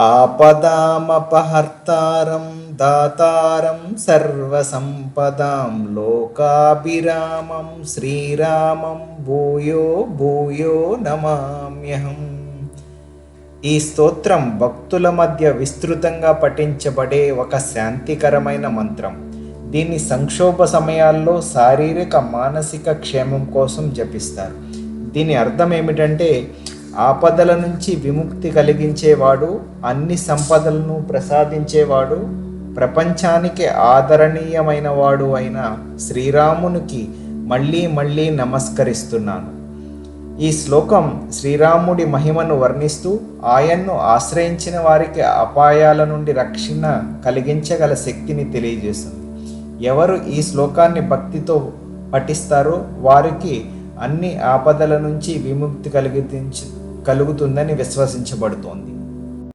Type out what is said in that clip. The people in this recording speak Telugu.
ఆపదామపహర్తారం దాతారం సర్వసంపదాం లోకాభిరామం శ్రీరామం భూయో భూయో నమామ్యహం. ఈ స్తోత్రం భక్తుల మధ్య విస్తృతంగా పఠించబడే ఒక శాంతికరమైన మంత్రం. దీన్ని సంక్షోభ సమయాల్లో శారీరక మానసిక క్షేమం కోసం జపిస్తారు. దీని అర్థం ఏమిటంటే ఆపదల నుంచి విముక్తి కలిగించేవాడు అన్ని సంపదలను ప్రసాదించేవాడు ప్రపంచానికి ఆదరణీయమైన వాడు అయిన శ్రీరామునికి మళ్ళీ మళ్ళీ నమస్కరిస్తున్నాను. ఈ శ్లోకం శ్రీరాముడి మహిమను వర్ణిస్తూ ఆయన్ను ఆశ్రయించిన వారికి అపాయాల నుండి రక్షణ కలిగించగల శక్తిని తెలియజేస్తుంది. ఎవరు ఈ శ్లోకాన్ని భక్తితో పఠిస్తారో వారికి అన్ని ఆపదల నుంచి విముక్తి కలిగించ కలుగుతుందని విశ్వసించబడుతోంది.